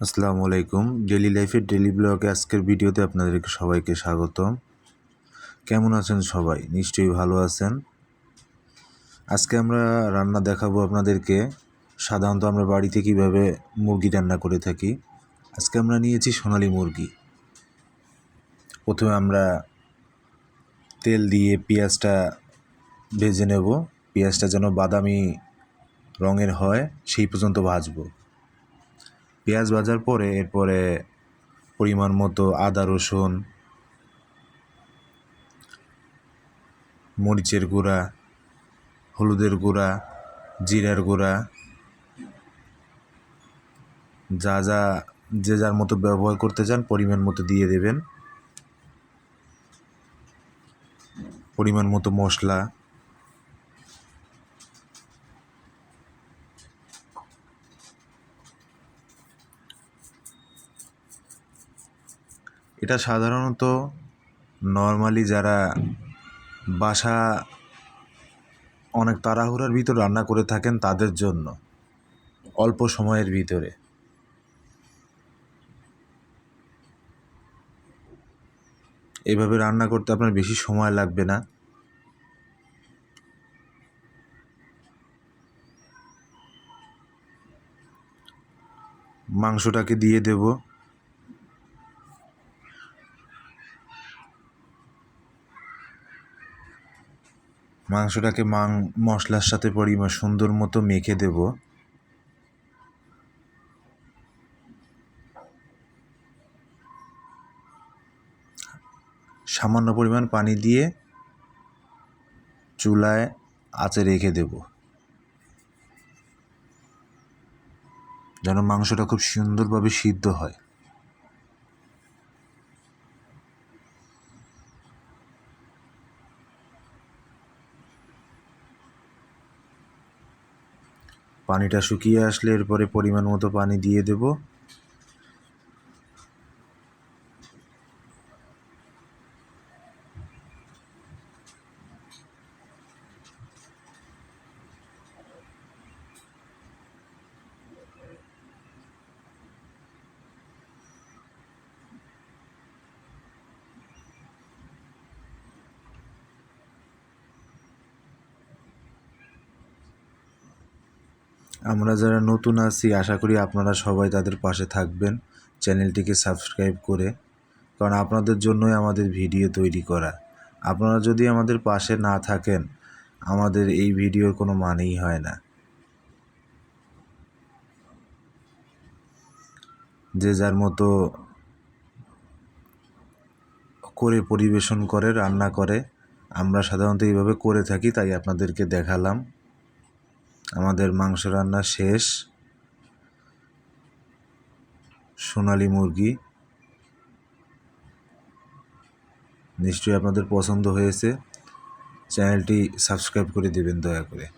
আসসালামু আলাইকুম। ডেলি লাইফের ডেলি ব্লগে আজকের ভিডিওতে আপনাদেরকে সবাইকে স্বাগতম। কেমন আছেন সবাই? নিশ্চয়ই ভালো আছেন। আজকে আমরা রান্না দেখাবো আপনাদেরকে। সাধারণত আমরা বাড়িতে কীভাবে মুরগি রান্না করে থাকি। আজকে আমরা নিয়েছি সোনালি মুরগি। প্রথমে আমরা তেল দিয়ে পেঁয়াজটা ভেজে নেব। পেঁয়াজটা যেন বাদামি রঙের হয়, সেই পর্যন্ত ভাজবো। পেঁয়াজ ভাজার পরে এরপরে পরিমাণ মতো আদা, রসুন, মরিচের গুঁড়া, হলুদের গুঁড়া, জিরার গুঁড়া, যা যা, যে যার মতো ব্যবহার করতে চান পরিমাণ মতো দিয়ে দেবেন। পরিমাণ মতো মশলা এটা সাধারণত নর্মালি যারা বাসা অনেক তাড়াহুড়ার ভিতর রান্না করে থাকেন তাদের জন্য, অল্প সময়ের ভিতরে। এভাবে রান্না করতে আপনার বেশি সময় লাগবে না। মাংসটাকে দিয়ে দেবো। মাংসটাকে মাং, মশলার সাথে পরিমাণ সুন্দর মতো মেখে দেব। সামান্য পরিমাণ পানি দিয়ে চুলায় আঁচে রেখে দেব। যেন মাংসটা খুব সুন্দরভাবে সিদ্ধ হয়। পানিটা শুকিয়ে আসলে এরপরে পরিমাণ মতো পানি দিয়ে দেব। আমরা যারা নতুন আছি, আশা করি আপনারা সবাই তাদের পাশে থাকবেন, চ্যানেলটিকে সাবস্ক্রাইব করে, কারণ আপনাদের জন্যই আমাদের ভিডিও তৈরি করা। আপনারা যদি আমাদের পাশে না থাকেন, আমাদের এই ভিডিওর কোনো মানেই হয় না। যে যার মতো করে পরিবেশন করে, রান্না করে, আমরা সাধারণত এইভাবে করে থাকি, তাই আপনাদেরকে দেখালাম। আমাদের মাংস রান্না শেষ। সোনালি মুরগি। নিশ্চয়ই আপনাদের পছন্দ হয়েছে। চ্যানেলটি সাবস্ক্রাইব করে দেবেন দয়া করে।